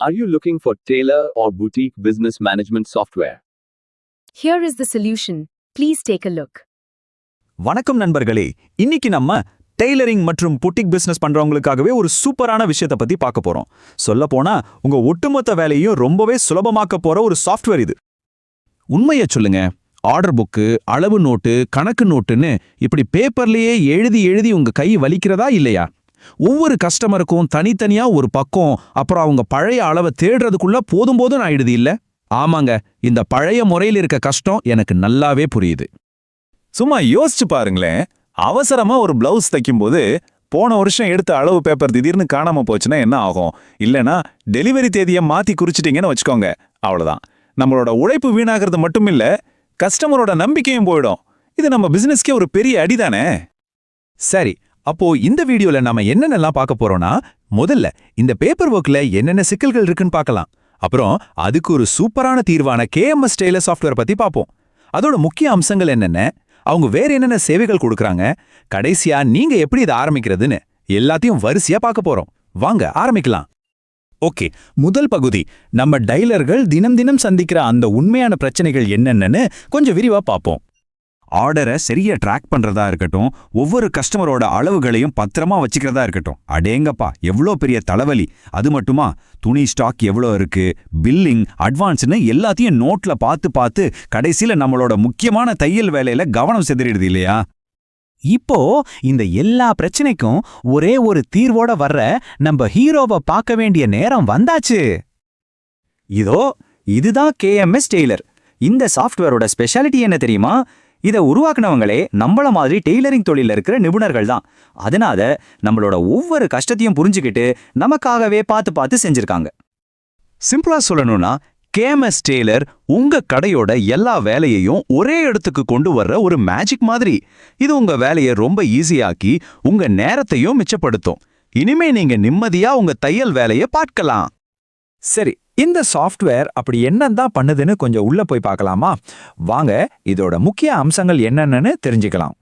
Are you looking for tailor or boutique business management software? Here is the solution. Please take a look. வணக்கம் நண்பர்களே இன்னைக்கு நம்ம tailoring மற்றும் boutique business பண்றவங்களுக்காகவே ஒரு சூப்பரான விஷயத்தை பத்தி பார்க்க போறோம் சொல்ல போனா உங்க ஒட்டுமொத்த வேலையும் ரொம்பவே சுலபமாக்க போற ஒரு சாஃப்ட்வேர் இது உண்மையை சொல்லுங்க ஆர்டர் புக்கு அளவு நோட்டு கணக்கு நோட்டுன்னு இப்படி பேப்பர்லயே எழுதி எழுதி உங்க கை வலிக்கிறதா இல்லையா ஒவ்வொரு கஸ்டமருக்கும் தனித்தனியா ஒரு பக்கம் அப்புறம் அவங்க பழைய அளவை தேடுறதுக்குள்ள போதும் போதும் ஆயிடுது இல்ல? ஆமாங்க. இந்த பழைய முறையில் இருக்க கஷ்டம் எனக்கு நல்லாவே புரியுது. சும்மா யோசிச்சு பாருங்களேன். அவசரமா ஒரு பிளவுஸ் தைக்கும்போது போன வருஷம் எடுத்த அளவு பேப்பர் திடீர்னு காணாம போச்சுன்னா என்ன ஆகும்? இல்லனா டெலிவரி தேதியை மாத்தி குறிச்சிட்டீங்கன்னு வச்சுக்கோங்க. அவ்வளவுதான். நம்மளோட உழைப்பு வீணாகிறது மட்டும் இல்ல கஸ்டமரோட நம்பிக்கையும் போயிடும். இது நம்ம பிசினஸ்க்கே ஒரு பெரிய அடிதானே சரி. அப்போ இந்த வீடியோல நாம என்னென்னலாம் பார்க்க போறோம்னா முதல்ல இந்த பேப்பர் ஒர்க்ல என்னென்ன சிக்கல்கள் இருக்குன்னு பார்க்கலாம். அப்புறம் அதுக்கு ஒரு சூப்பரான தீர்வான கேஎம்எஸ் டெய்லர் சாஃப்ட்வேர் பத்தி பார்ப்போம். அதோட முக்கிய அம்சங்கள் என்னென்ன? அவங்க வேற என்னென்ன சேவைகள் கொடுக்கறாங்க? கடைசியா நீங்க எப்படி இதை ஆரம்பிக்கிறதுன்னு எல்லாத்தையும் வரிசையா பார்க்க போறோம். வாங்க ஆரம்பிக்கலாம். ஓகே முதல் பகுதி நம்ம டைலர்கள் தினம் தினம் சந்திக்கிற அந்த உண்மையான பிரச்சனைகள் என்னென்னு கொஞ்சம் விரிவா பார்ப்போம். ஆர்டரை சரியா ட்ராக் பண்றதா இருக்கட்டும் ஒவ்வொரு கஸ்டமரோட அளவுகளையும் பத்திரமா வச்சுக்கிறதா இருக்கட்டும். அடேங்கப்பா எவ்வளோ பெரிய தலைவலி. அது மட்டுமா? துணி ஸ்டாக் எவ்வளோ இருக்கு? பில்லிங் அட்வான்ஸ்னு எல்லாத்தையும் நோட்ல பார்த்து பார்த்து கடைசியில நம்மளோட முக்கியமான தையல் வேலையில கவனம் செதறிடுது இல்லையா? இப்போ இந்த எல்லா பிரச்சனைக்கும் ஒரே ஒரு தீர்வோட வர்ற நம்ம ஹீரோவை பார்க்க வேண்டிய நேரம் வந்தாச்சு. இதோ இதுதான் கேஎம்எஸ் டெய்லர். இந்த சாஃப்ட்வேரோட ஸ்பெஷாலிட்டி என்ன தெரியுமா? இதை உருவாக்குனவங்களே நம்மள மாதிரி டெய்லரிங் தொழில இருக்கிற நிபுணர்கள் தான். அதனால நம்மளோட ஒவ்வொரு கஷ்டத்தையும் புரிஞ்சுக்கிட்டு நமக்காகவே பார்த்து பார்த்து செஞ்சிருக்காங்க. சிம்பிளா சொல்லணும்னா கேஎம்எஸ் டெய்லர் உங்க கடையோட எல்லா வேலையையும் ஒரே இடத்துக்கு கொண்டு வர்ற ஒரு மேஜிக் மாதிரி. இது உங்க வேலையை ரொம்ப ஈஸியாக்கி உங்க நேரத்தையும் மிச்சப்படுத்தும். இனிமே நீங்க நிம்மதியா உங்க தையல் வேலையை பார்க்கலாம். சரி இந்த சாஃப்ட்வேர் அப்படி என்னதான் பண்ணுதுன்னு கொஞ்சம் உள்ள போய் பார்க்கலாமா? வாங்க இதோட முக்கிய அம்சங்கள் என்னென்னு தெரிஞ்சுக்கலாம்.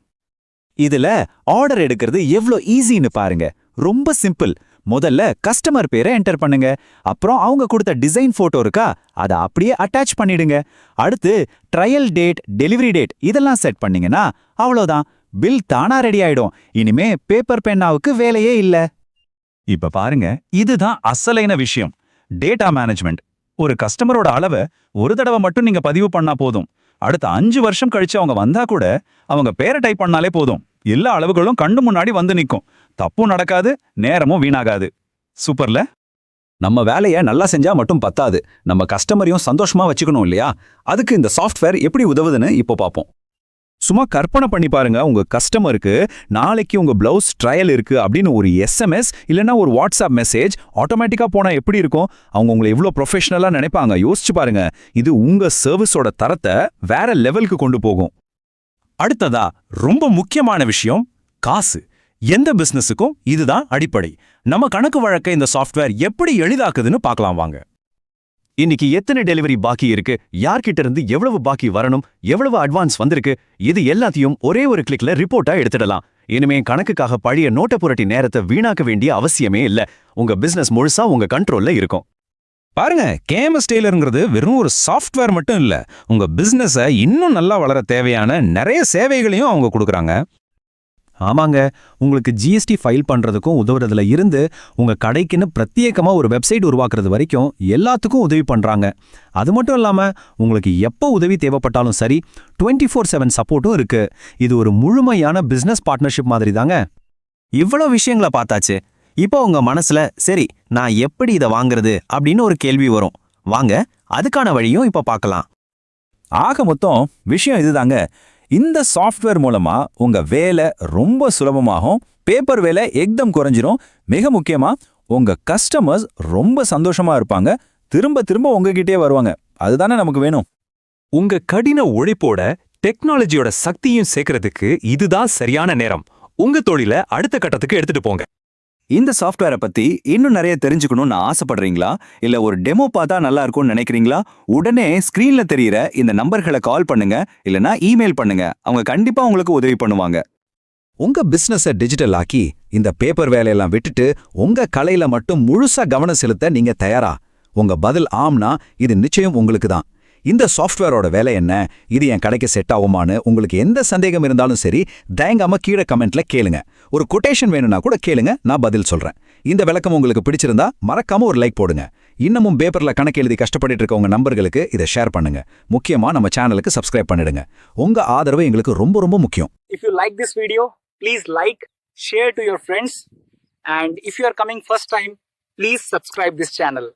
இதுல ஆர்டர் எடுக்கிறது எவ்வளோ ஈஸின்னு பாருங்க. ரொம்ப சிம்பிள் முதல்ல கஸ்டமர் பேரை என்டர் பண்ணுங்க. அப்புறம் அவங்க கொடுத்த டிசைன் போட்டோ இருக்கா அதை அப்படியே அட்டாச் பண்ணிடுங்க. அடுத்து ட்ரையல் டேட் டெலிவரி டேட் இதெல்லாம் செட் பண்ணீங்கன்னா அவ்வளோதான். பில் தானா ரெடி ஆயிடும். இனிமே பேப்பர் பென்னாவுக்கு வேலையே இல்ல. இப்ப பாருங்க இதுதான் அசலைன விஷயம். டேட்டா மேனேஜ்மெண்ட் ஒரு கஸ்டமரோட அளவை ஒரு தடவை மட்டும் நீங்க பதிவு பண்ணா போதும். அடுத்த அஞ்சு வருஷம் கழிச்சு அவங்க வந்தா கூட அவங்க பேரை டைப் பண்ணாலே போதும். எல்லா அளவுகளும் கண்ணு முன்னாடி வந்து நிக்கும். தப்பும் நடக்காது நேரமும் வீணாகாது. சூப்பர்ல? நம்ம வேலையை நல்லா செஞ்சா மட்டும் பத்தாது. நம்ம கஸ்டமரையும் சந்தோஷமா வச்சுக்கணும் இல்லையா? அதுக்கு இந்த சாஃப்ட்வேர் எப்படி உதவுதுன்னு இப்போ பார்ப்போம். சும்மா கற்பனை பண்ணி பாருங்க உங்க கஸ்டமருக்கு நாளைக்கு உங்க பிளவுஸ் ட்ரையல் இருக்கு அப்படின்னு ஒரு எஸ்எம்எஸ் இல்லைன்னா ஒரு வாட்ஸ்அப் மெசேஜ் ஆட்டோமேட்டிக்கா போனா எப்படி இருக்கும்? அவங்க உங்களை எவ்வளோ ப்ரொஃபஷனலா நினைப்பாங்க? யோசிச்சு பாருங்க. இது உங்க சர்வீஸோட தரத்தை வேற லெவலுக்கு கொண்டு போகும். அடுத்ததா ரொம்ப முக்கியமான விஷயம் காசு. எந்த பிசினஸுக்கும் இதுதான் அடிப்படை. நம்ம கணக்கு வழக்க இந்த சாஃப்ட்வேர் எப்படி எளிதாக்குதுன்னு பார்க்கலாம் வாங்க. இன்னைக்கு எத்தனை டெலிவரி பாக்கி இருக்கு? யார்கிட்ட இருந்து எவ்வளவு பாக்கி வரணும்? எவ்வளவு அட்வான்ஸ் வந்திருக்கு? இது எல்லாத்தையும் ஒரே ஒரு கிளிக்ல ரிப்போர்ட்டா எடுத்துடலாம். இனிமே கணக்குக்காக பழைய நோட்ட புரட்டி நேரத்தை வீணாக்க வேண்டிய அவசியமே இல்ல. உங்க பிசினஸ் முழுசா உங்க கண்ட்ரோல்ல இருக்கும். பாருங்க கேமஸ் டெய்லருங்கிறது வெறும் ஒரு சாஃப்ட்வேர் மட்டும் இல்ல. உங்க பிசினஸ இன்னும் நல்லா வளர தேவையான நிறைய சேவைகளையும் அவங்க கொடுக்குறாங்க. ஆமாங்க உங்களுக்கு ஜிஎஸ்டி ஃபைல் பண்றதுக்கும் உதவுறதுல இருந்து உங்க கடைக்குன்னு பிரத்யேகமா ஒரு வெப்சைட் உருவாக்குறது வரைக்கும் எல்லாத்துக்கும் உதவி பண்றாங்க. அது மட்டும் இல்லாம உங்களுக்கு எப்போ உதவி தேவைப்பட்டாலும் சரி டுவெண்ட்டி ஃபோர் செவன் சப்போர்ட்டும் இருக்கு. இது ஒரு முழுமையான பிசினஸ் பார்ட்னர்ஷிப் மாதிரி தாங்க இவ்வளோ விஷயங்களை பார்த்தாச்சு. இப்போ உங்க மனசுல சரி நான் எப்படி இதை வாங்குறது? அப்படின்னு ஒரு கேள்வி வரும். வாங்க அதுக்கான வழியும் இப்போ பார்க்கலாம். ஆக மொத்தம் விஷயம் இதுதாங்க. இந்த சாஃப்ட்வேர் மூலமா உங்க வேலை ரொம்ப சுலபமாகும். பேப்பர் வேலை எக்தம் குறைஞ்சிரும். மிக முக்கியமா உங்க கஸ்டமர்ஸ் ரொம்ப சந்தோஷமா இருப்பாங்க. திரும்ப திரும்ப உங்ககிட்டயே வருவாங்க. அதுதானே நமக்கு வேணும். உங்க கடின உழைப்போட டெக்னாலஜியோட சக்தியும் சேர்க்கறதுக்கு இதுதான் சரியான நேரம். உங்க தொழில அடுத்த கட்டத்துக்கு எடுத்துட்டு போங்க. இந்த சாஃப்ட்வேரை பத்தி இன்னும் நிறைய தெரிஞ்சுக்கணும்னு ஆசைப்படுறீங்களா? இல்ல ஒரு டெமோ பார்த்தா நல்லா இருக்கும்னு நினைக்கிறீங்களா? உடனே ஸ்கிரீன்ல தெரியிற இந்த நம்பர்களை கால் பண்ணுங்க. இல்லனா இமெயில் பண்ணுங்க. அவங்க கண்டிப்பா உங்களுக்கு உதவி பண்ணுவாங்க. உங்க பிசினஸ டிஜிட்டல் ஆக்கி இந்த பேப்பர் வேலையெல்லாம் விட்டுட்டு உங்க கலையில மட்டும் முழுசா கவனம் செலுத்த நீங்க தயாரா? உங்க பதில் ஆம்னா இது நிச்சயம் உங்களுக்கு தான் இந்த சாஃப்ட்வேரோட வேலை என்ன? இது என் கடைக்கு செட் ஆகுமான்னு உங்களுக்கு எந்த சந்தேகம் இருந்தாலும் சரி தயங்காம கீழே கமெண்ட்ல கேளுங்க. ஒரு கொட்டேஷன் வேணும்னா கூட கேளுங்க நான் பதில் சொல்றேன். இந்த விளக்கம் உங்களுக்கு பிடிச்சிருந்தா மறக்காம ஒரு லைக் போடுங்க. இன்னமும் பேப்பர்ல கணக்கு எழுதி கஷ்டப்பட்டு இருக்க உங்க நம்பர்களுக்கு இதை ஷேர் பண்ணுங்க. முக்கியமா நம்ம சேனலுக்கு சப்ஸ்கிரைப் பண்ணிடுங்க. உங்க ஆதரவு எங்களுக்கு ரொம்ப ரொம்ப முக்கியம். If you like this video please like share to your friends and if you are coming first time please subscribe this channel